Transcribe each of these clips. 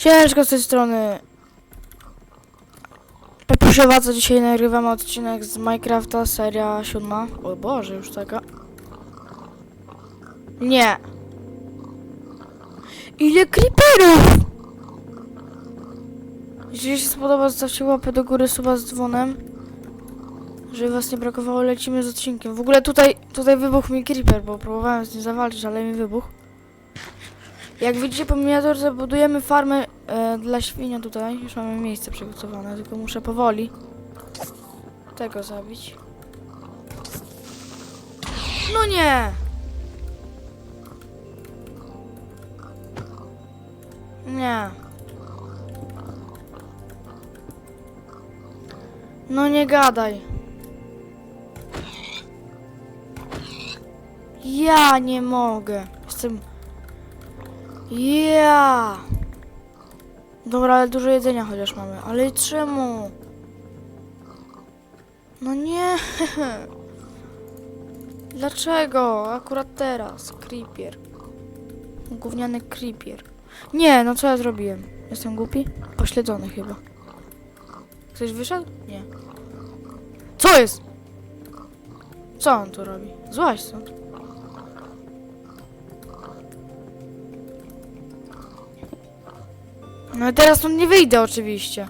Ciężko z tej strony. Pepusiowa, co dzisiaj nagrywamy odcinek z Minecrafta, seria siódma. O Boże, już taka. Nie. Ile creeperów! Jeśli się spodoba, zostawcie łapę do góry, suba z dzwonem. Żeby was nie brakowało, lecimy z odcinkiem. W ogóle tutaj, tutaj wybuchł mi creeper, bo próbowałem z nim zawalczyć, ale mi wybuchł. Jak widzicie po miniaturze budujemy farmę e, dla świnia tutaj. Już mamy miejsce przygotowane, tylko muszę powoli tego zabić. No nie! Nie. No nie gadaj. Ja nie mogę. Jestem ja. Dobra, ale dużo jedzenia chociaż mamy. Ale czemu? No nie. Dlaczego? Akurat teraz. Creeper. Gówniany creeper. Nie, no co ja zrobiłem? Jestem głupi? Pośledzony chyba. Ktoś wyszedł? Nie. Co jest? Co on tu robi? Złaź stąd. No teraz stąd nie wyjdę oczywiście.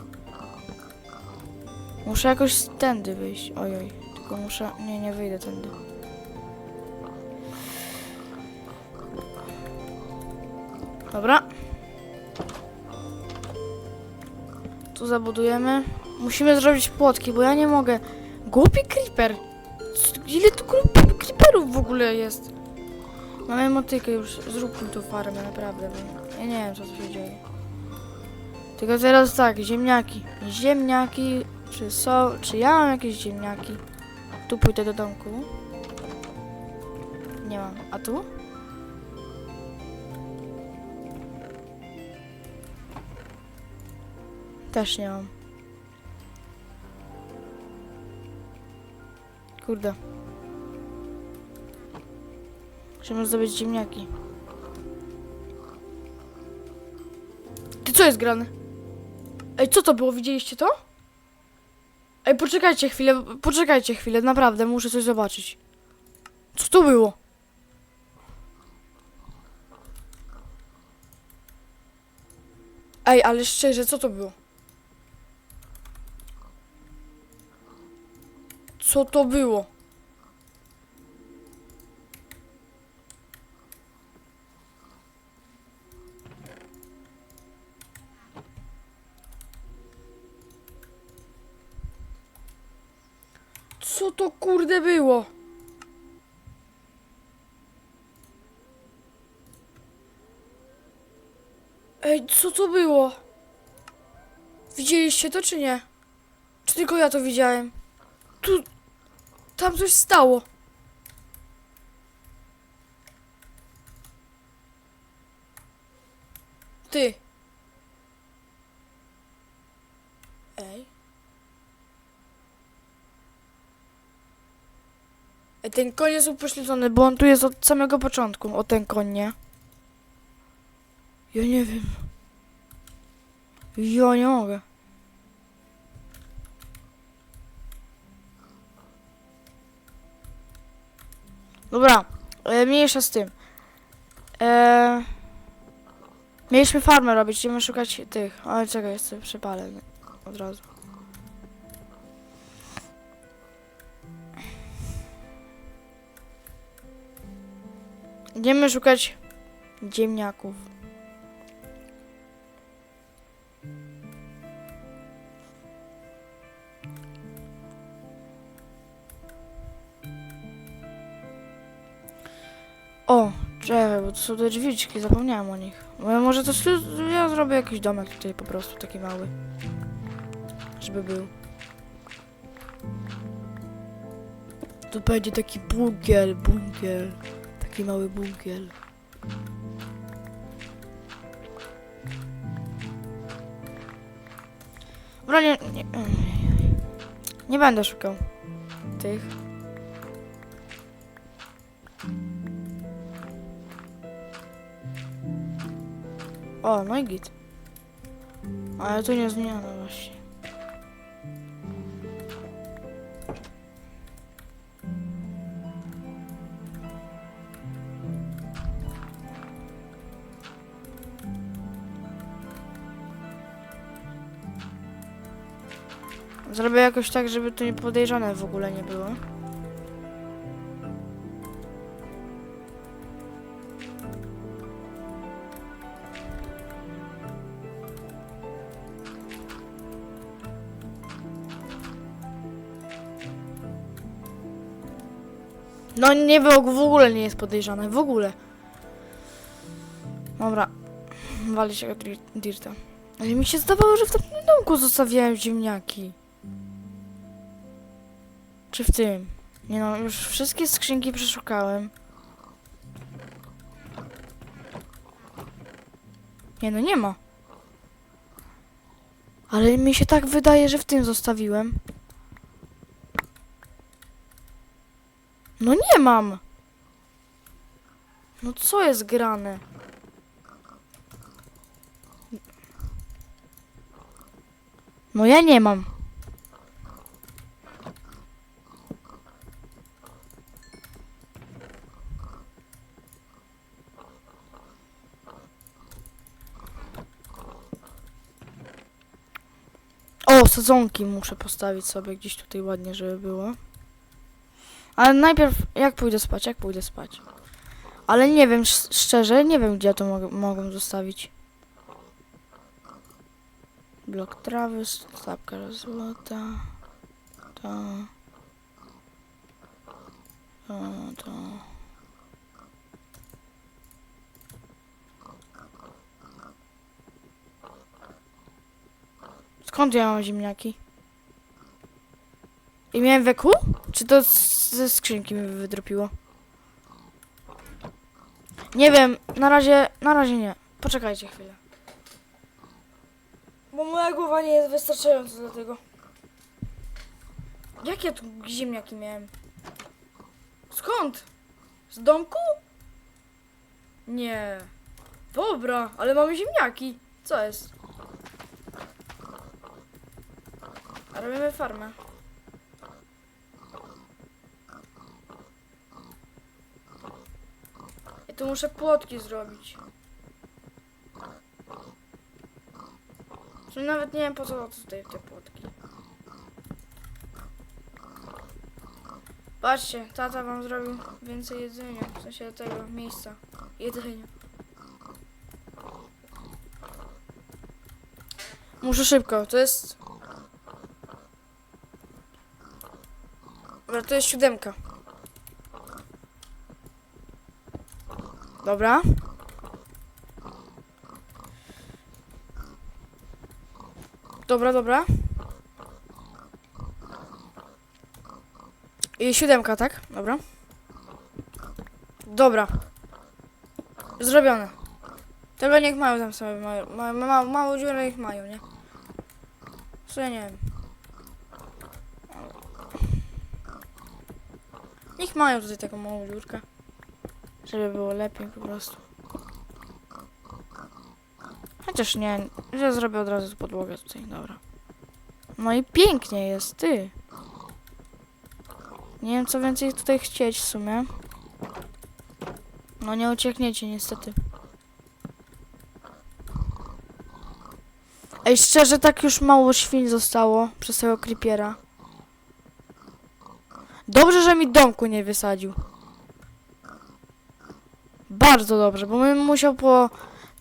Muszę jakoś tędy wyjść. Ojoj, tylko muszę... Nie, nie wyjdę tędy. Dobra. Tu zabudujemy. Musimy zrobić płotki, bo ja nie mogę. Głupi creeper. Ile tu creeperów w ogóle jest? Mamy motykę już. Zróbmy tu farmę, naprawdę. Ja nie wiem, co tu się dzieje. Tylko teraz tak, ziemniaki. Ziemniaki, czy są, czy ja mam jakieś ziemniaki? Tu pójdę do domku. Nie mam. A tu? Też nie mam. Kurde. Musimy zdobyć ziemniaki. Ty co jest grane? Ej, co to było? Widzieliście to? Ej, poczekajcie chwilę, poczekajcie chwilę, naprawdę, muszę coś zobaczyć. Co to było? Ej, ale szczerze, co to było? Co to było? Co to kurde było? Ej, co to było? Widzieliście to czy nie? Czy tylko ja to widziałem? Tu... Tam coś stało. Ty. Ej. Ej, ten koń jest upośledzony, bo on tu jest od samego początku. O ten koń, nie? Ja nie wiem. Ja nie mogę. Dobra, e, mniejsza z tym. E, mieliśmy farmę robić, idziemy szukać tych. Ale czekaj, jeszcze przypalę od razu. Idziemy szukać ziemniaków. Bo to są te drzwiczki, zapomniałem o nich. No, może to ja zrobię jakiś domek tutaj po prostu, taki mały. Żeby był. To będzie taki bunkier, bunkier. Taki mały bunkier. Dobra, nie, nie, nie będę szukał tych. O, no i git. Ale tu nie zmiana właśnie. Zrobię jakoś tak, żeby to nie podejrzane w ogóle nie było. No nie było, w ogóle nie jest podejrzane, w ogóle. Dobra, wali się dir- dirta. Ale mi się zdawało, że w tym domku zostawiałem ziemniaki. Czy w tym? Nie no, już wszystkie skrzynki przeszukałem. Nie no, nie ma. Ale mi się tak wydaje, że w tym zostawiłem. No nie mam. No co jest grane? No ja nie mam. O, sadzonki muszę postawić sobie gdzieś tutaj ładnie, żeby było. Ale najpierw, jak pójdę spać, jak pójdę spać. Ale nie wiem, sz- szczerze, nie wiem, gdzie ja to mogę, mogę zostawić. Blok trawy, stapka złota. To. To, to. Skąd ja mam ziemniaki? I miałem weku? Czy to ze skrzynki mi wydropiło? Nie wiem, na razie, na razie nie. Poczekajcie chwilę. Bo moja głowa nie jest wystarczająca do tego. Jakie ja tu ziemniaki miałem? Skąd? Z domku? Nie. Dobra, ale mamy ziemniaki. Co jest? Robimy farmę. Tu muszę płotki zrobić. Czyli nawet nie wiem po co tutaj te płotki. Patrzcie, tata wam zrobił więcej jedzenia, w sensie tego miejsca. Jedzenia. Muszę szybko, to jest... Dobra, to jest siódemka. Dobra. Dobra, dobra. I siódemka, tak? Dobra. Dobra. Zrobione. Tego niech mają tam sobie, mają, ma, ma, ma, małą dziurę niech mają, nie? Co ja nie wiem. Niech mają tutaj taką małą dziurkę. Żeby było lepiej po prostu. Chociaż nie, ja zrobię od razu podłogę tutaj, dobra. No i pięknie jest, ty. Nie wiem co więcej tutaj chcieć w sumie. No nie uciekniecie niestety. Ej, szczerze tak już mało świń zostało przez tego creepera. Dobrze, że mi domku nie wysadził. Bardzo dobrze, bo bym musiał po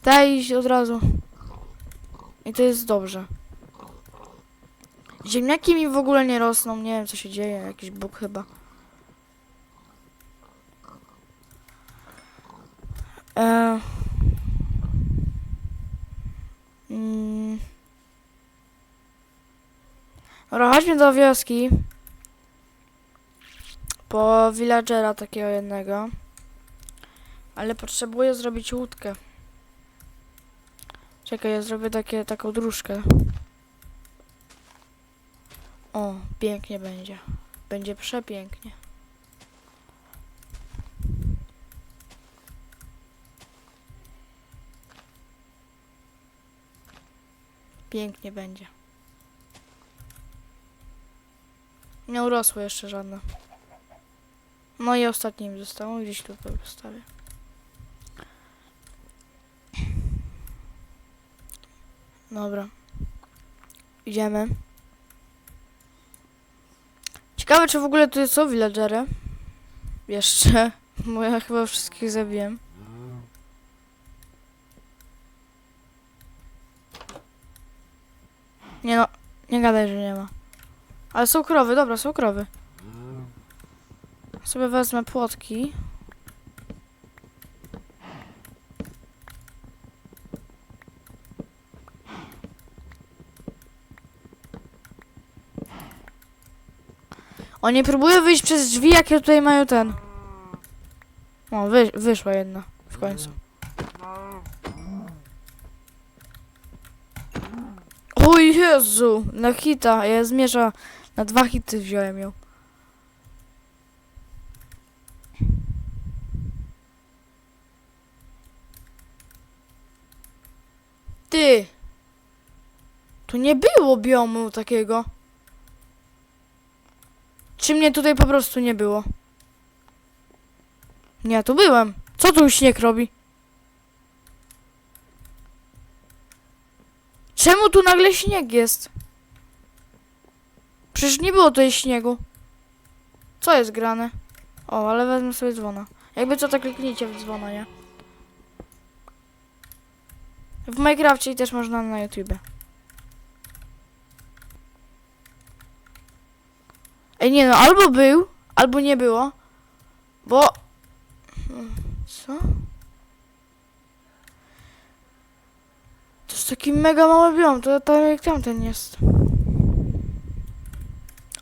tej iść od razu. I to jest dobrze. Ziemniaki mi w ogóle nie rosną, nie wiem co się dzieje, jakiś bóg chyba. E... Mm. Dobra, chodźmy do wioski. Po villagera takiego jednego. Ale potrzebuję zrobić łódkę. Czekaj, ja zrobię takie, taką dróżkę. O, pięknie będzie. Będzie przepięknie. Pięknie będzie. Nie urosło jeszcze żadne. No i ostatnie mi zostało. Gdzieś tu postawię. Dobra. Idziemy. Ciekawe, czy w ogóle tu są villagery? Jeszcze. Bo ja chyba wszystkich zabiłem. Nie no, nie gadaj, że nie ma. Ale są krowy, dobra, są krowy. Sobie wezmę płotki. Oni próbują wyjść przez drzwi, jakie tutaj mają ten. O, wy, wyszła jedna w końcu. O Jezu, na hita, ja zmierza, na dwa hity wziąłem ją. Ty! Tu nie było biomu takiego. Czy mnie tutaj po prostu nie było? Nie, tu byłem. Co tu śnieg robi? Czemu tu nagle śnieg jest? Przecież nie było tutaj śniegu. Co jest grane? O, ale wezmę sobie dzwona. Jakby co, to kliknijcie w dzwona, nie? W Minecrafcie też można na YouTubie. Ej, nie no, albo był, albo nie było. Bo... Co? To jest taki mega mały biom, to tak jak tamten jest.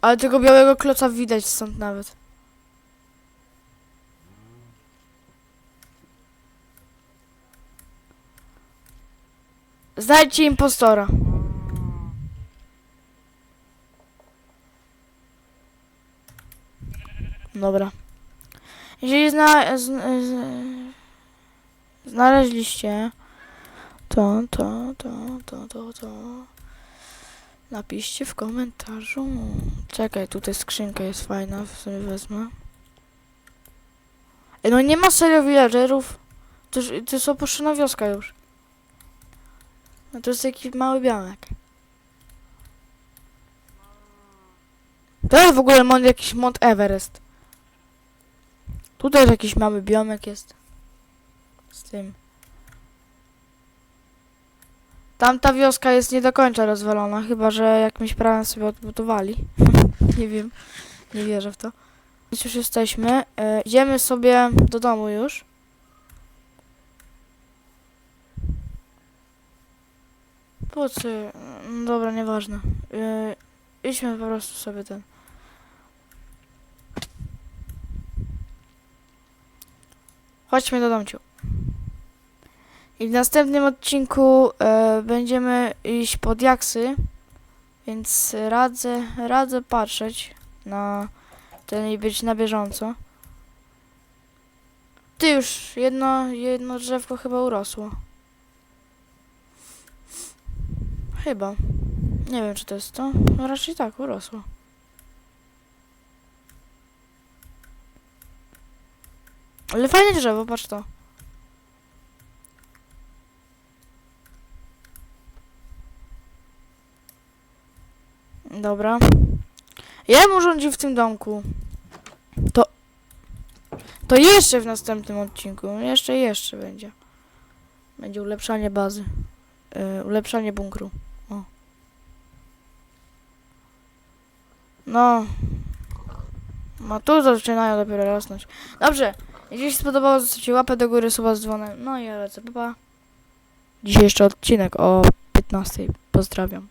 Ale tego białego kloca widać stąd nawet. Znajdźcie impostora. Dobra. Jeżeli zna, z, z, znaleźliście to, to, to, to, to, to. Napiszcie w komentarzu. Czekaj, tutaj skrzynka jest fajna, sobie wezmę. Ej, no nie ma serio villagerów. To, to jest opuszczona wioska już. No to jest jakiś mały białek. To jest w ogóle mont, jakiś Mont Everest. Tutaj jakiś mały biomek jest. Z tym. Tamta wioska jest nie do końca rozwalona, chyba że jakimś prawem sobie odbudowali. nie wiem, nie wierzę w to. Więc już jesteśmy. E, idziemy sobie do domu już. Po co? Mm, Dobra, nieważne. E, idźmy po prostu sobie ten. Chodźmy do domciu. I w następnym odcinku e, będziemy iść pod jaksy, więc radzę, radzę patrzeć na ten i być na bieżąco. Ty już jedno, jedno drzewko chyba urosło. Chyba. Nie wiem czy to jest to. No raczej tak, urosło. Ale fajne drzewo, patrz to. Dobra. Ja mu rządzi w tym domku. To... To jeszcze w następnym odcinku. Jeszcze, jeszcze będzie. Będzie ulepszanie bazy. Yy, ulepszanie bunkru. O. No. No tu zaczynają dopiero rosnąć. Dobrze. Jeśli się spodobało, zostawcie łapę do góry, suba z dzwonem. No i ja lecę. Pa, pa. Dzisiaj jeszcze odcinek o 15. Pozdrawiam.